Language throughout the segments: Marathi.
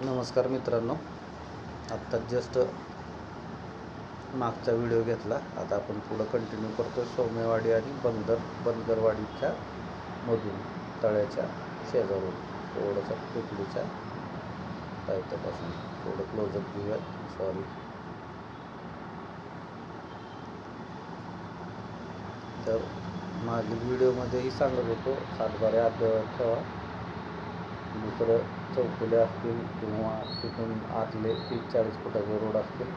नमस्कार मित्रांनो. आत्ता जस्ट मागचा व्हिडिओ घेतला. आता आपण पुढं कंटिन्यू करतो सौम्यवाडी आणि बंदर बंदरवाडीच्या मधून तळ्याच्या शेजारून थोडंसं टेकडीच्या साहित्यापासून थोडं क्लोजअप घेऊयात. सॉरी तर मागील व्हिडिओमध्येही सांगत होतो. सातबारे आठ ठेवा. दुसरं चौफुल्या असतील किंवा तिथून आतले तीस चाळीस फुटाचे रोड असतील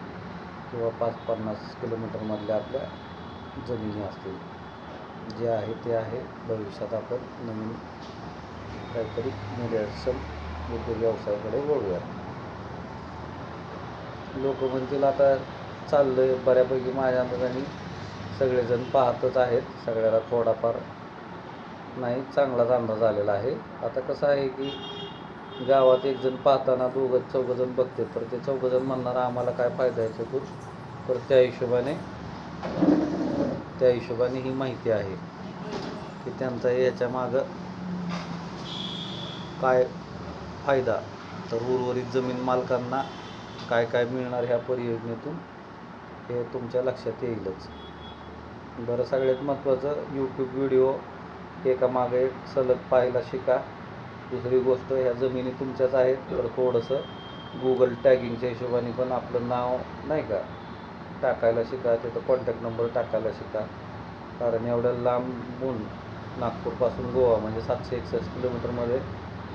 किंवा पाच पन्नास किलोमीटरमधल्या आपल्या जमिनी असतील. जे आहे ते आहे. भविष्यात आपण नवीन काहीतरी निदर्शन उद्योग व्यवसायाकडे वळूया लोक म्हणतील आता चाललं आहे बऱ्यापैकी माझ्या अंदाजाने सगळेजण पाहतच आहेत. सगळ्याला थोडाफार नाही चांगलाच अंदाज आलेला आहे. आता कसं आहे की गावात एक जण पाहताना दोघं चौघंजण बघते. तर ते चौघंजण म्हणणार आम्हाला काय फायदा आहे त्यातून तर त्या हिशोबाने त्या हिशोबाने ही माहिती आहे की त्यांचा याच्या मागं काय फायदा? तर उर्वरित जमीन मालकांना काय काय मिळणार ह्या परियोजनेतून हे तुमच्या लक्षात येईलच. बरं सगळ्यात महत्त्वाचं यूट्यूब व्हिडिओ एका मागे एक सलग पाहायला शिका. दुसरी गोष्ट ह्या जमिनी तुमच्याच आहेत तर थोडंसं गुगल टॅगिंगच्या हिशोबाने पण आपलं नाव नाही का? टाकायला शिका तिथं कॉन्टॅक्ट नंबर टाकायला शिका. कारण एवढ्या लांबून नागपूरपासून गोवा म्हणजे सातशे एकसष्ट किलोमीटरमध्ये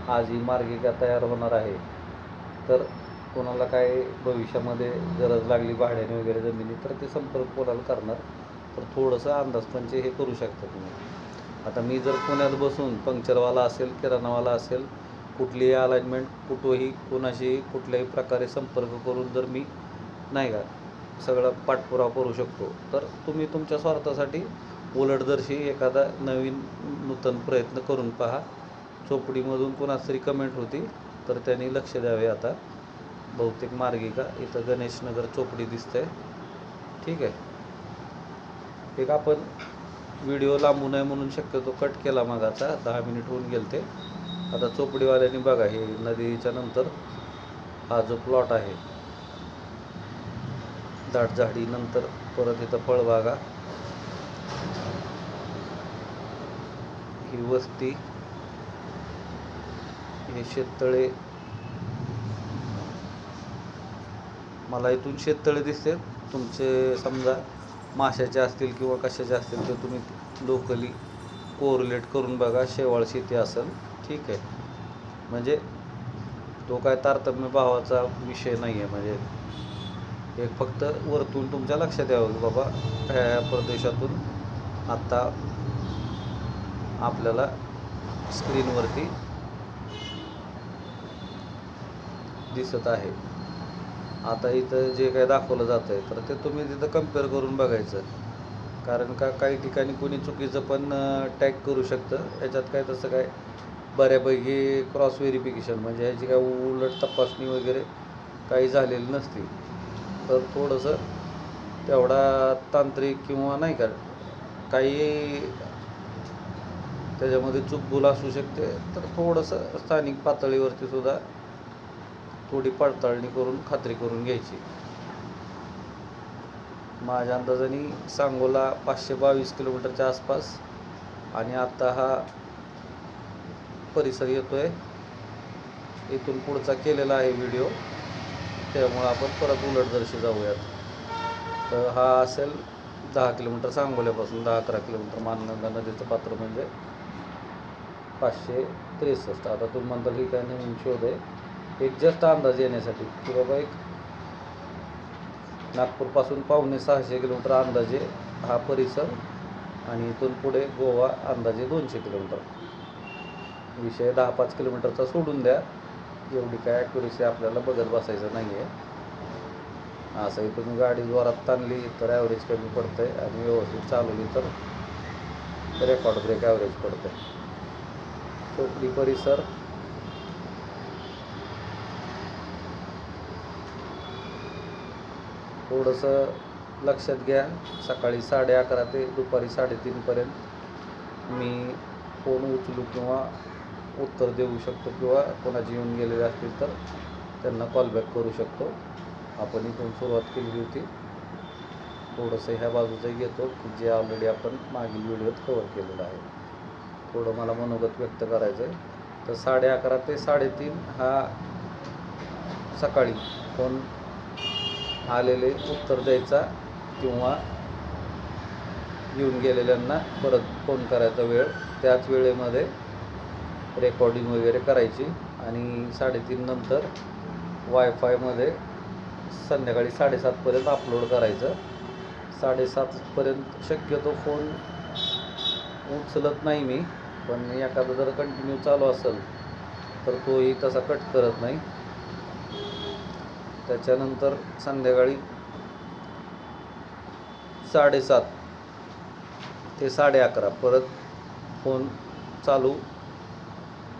आज ही मार्गिका तयार होणार आहे. तर कोणाला काय भविष्यामध्ये गरज लागली भाड्याने वगैरे जमिनी तर ते संपर्क कोणाला करणार? तर थोडंसं अंदाजपंचे हे करू शकता तुम्ही. आता मी जर पुण्यात बसून पंक्चरवाला असेल किराणावाला असेल कुठलीही अलाइनमेंट कुठंही कोणाशी कुठल्याही प्रकारे संपर्क करून जर मी नाही का सगळा पाठपुरावा करू शकतो तर तुम्ही तुमच्या स्वार्थासाठी उलटदर्शी एखादा नवीन नूतन प्रयत्न करून पहा. चोपडीमधून कोणाच तरी कमेंट होती तर त्यांनी लक्ष द्यावे आता. बहुतेक मार्गिका इथं गणेशनगर चोपडी दिसतंय. ठीक आहे. एक आपण व्हिडिओ लांबू नये म्हणून शक्यतो कट केला मागाचा दहा मिनिट होऊन गेले ते आता चोपडीवाल्याने बघा हे नदीच्या नंतर हा जो प्लॉट आहे दाट झाडी नंतर परत इथं फळबागा. ही वस्ती हे शेततळे. मला इथून शेततळे दिसते. तुमचे समजा माशाचे असतील किंवा कशाचे असतील ते तुम्ही लोकली कोरिलेट करून बघा शेवाळ शेती असेल ठीक आहे. म्हणजे तो काय तारतम्य भावाचा विषय नाही आहे म्हणजे एक फक्त वरतून तुमच्या लक्षात यावं की बाबा ह्या प्रदेशातून आत्ता आपल्याला स्क्रीनवरती दिसत आहे. आता इथं जे काही दाखवलं जातं आहे तर ते तुम्ही तिथं कंपेअर करून बघायचं. कारण का काही ठिकाणी कोणी चुकीचं पण टॅग करू शकतं. याच्यात काय तसं काय? बऱ्यापैकी क्रॉस व्हेरिफिकेशन म्हणजे ह्याची काय उलट तपासणी वगैरे काही झालेली नसती. तर थोडंसं तेवढा तांत्रिक किंवा नाही का काही त्याच्यामध्ये चूकभूल असू शकते. तर थोडंसं स्थानिक पातळीवरती सुद्धा थोडी पडताळणी करून खात्री करून घ्यायची. माझ्या अंदाजाने सांगोला पाचशे बावीस किलोमीटरच्या आसपास. आणि आत्ता हा परिसर येतो आहे इथून पुढचा केलेला आहे व्हिडिओ त्यामुळं आपण परत उलटदर्शी जाऊयात. तर हा असेल दहा किलोमीटर सांगोल्यापासून दहा अकरा किलोमीटर मानगंगा नदीचं पात्र म्हणजे पाचशे त्रेसष्ट. आता तुम्ही म्हणताल की काय नवीन शोध आहे. एक जस्ट अंदाज येण्यासाठी की बाबा एक नागपूरपासून पावणे सहाशे किलोमीटर अंदाजे हा परिसर आणि इथून पुढे गोवा अंदाजे दोनशे किलोमीटर. विषय दहा पाच किलोमीटरचा सोडून द्या. एवढी काय ॲक्युरेसी आपल्याला बघत बसायचं नाही आहे असं इथून गाडी जोरात ताणली तर ॲव्हरेज कमी पडतं आहे आणि व्यवस्थित चालवली तर रेकॉर्ड ब्रेक ॲव्हरेज पडतं आहे चोपडी परिसर थोडंसं लक्षात घ्या. सकाळी साडे अकरा ते दुपारी साडेतीनपर्यंत मी फोन उचलू किंवा उत्तर देऊ शकतो किंवा कोणाचे येऊन गेलेले असतील तर त्यांना कॉलबॅक करू शकतो. आपण इथून सुरुवात केलेली होती. थोडंसं ह्या बाजूचं घेतो की जे ऑलरेडी आपण मागील व्हिडिओत कवर केलेलं आहे. थोडं मला मनोगत व्यक्त करायचं आहे तर साडे अकरा ते साडेतीन हा सकाळी फोन आलेले उत्तर द्यायचा किंवा येऊन गेलेल्यांना परत फोन करायचा वेळ. त्याच वेळेमध्ये रेकॉर्डिंग वगैरे करायची आणि साडेतीन नंतर वायफायमध्ये संध्याकाळी साडेसातपर्यंत अपलोड करायचं. साडेसातपर्यंत शक्यतो फोन उचलत नाही मी पण एखादा जर कंटिन्यू चालू असेल तर तोही तसा कट करत नाही. त्याच्यानंतर संध्याकाळी साडेसात ते साडे अकरा परत फोन चालू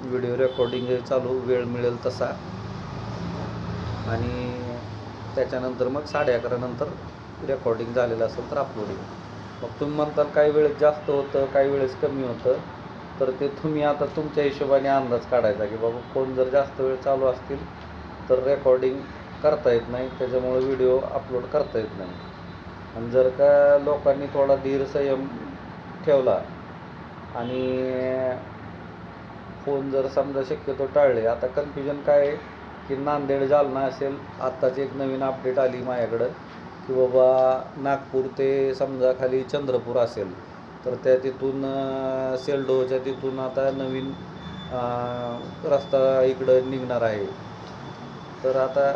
व्हिडिओ रेकॉर्डिंग चालू वेळ मिळेल तसा. आणि त्याच्यानंतर मग साडे अकरा नंतर रेकॉर्डिंग झालेलं असेल तर अपलोडिंग मग तुम्ही म्हणताल काही वेळेस जास्त होतं काही वेळेस कमी होतं तर ते तुम्ही आता तुमच्या हिशोबाने अंदाज काढायचा की बाबा फोन जर जास्त वेळ चालू असतील तर रेकॉर्डिंग करता येत नाही त्याच्यामुळे व्हिडिओ अपलोड करता येत नाही. आणि जर का लोकांनी थोडा धीर संयम ठेवला आणि फोन जर समजा शक्यतो टाळले आता कन्फ्युजन काय आहे? की नांदेड जालना असेल आत्ताची एक नवीन अपडेट आली माझ्याकडं की बाबा नागपूर ते समजा खाली चंद्रपूर असेल तर त्या तिथून सेलडोच्या तिथून आता नवीन रस्ता इकडं निघणार आहे. तर आता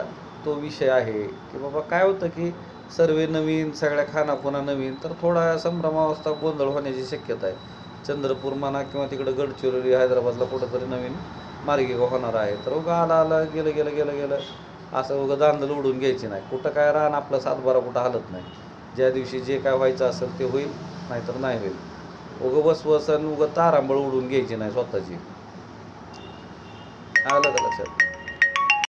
तो विषय आहे की बाबा काय होतं की सर्वे नवीन सगळ्या खानाखुणा नवीन तर थोडा संभ्रमावस्था गोंधळ होण्याची शक्यता आहे. चंद्रपूर म्हणा किंवा तिकडं गडचिरोली हैदराबादला कुठंतरी नवीन मार्गिका होणार आहे. तर उगा आला आला गेलं गेलं गेलं गेलं. असं उगं दांदल उडून घ्यायची नाही. कुठं काय राहणं आपलं सातबारा कुठं हलत नाही. ज्या दिवशी जे काय व्हायचं असेल ते होईल नाहीतर नाही होईल. उगं बसवसन उगं तारांबळ उडून घ्यायची नाही स्वतःची. आलं का लक्षात?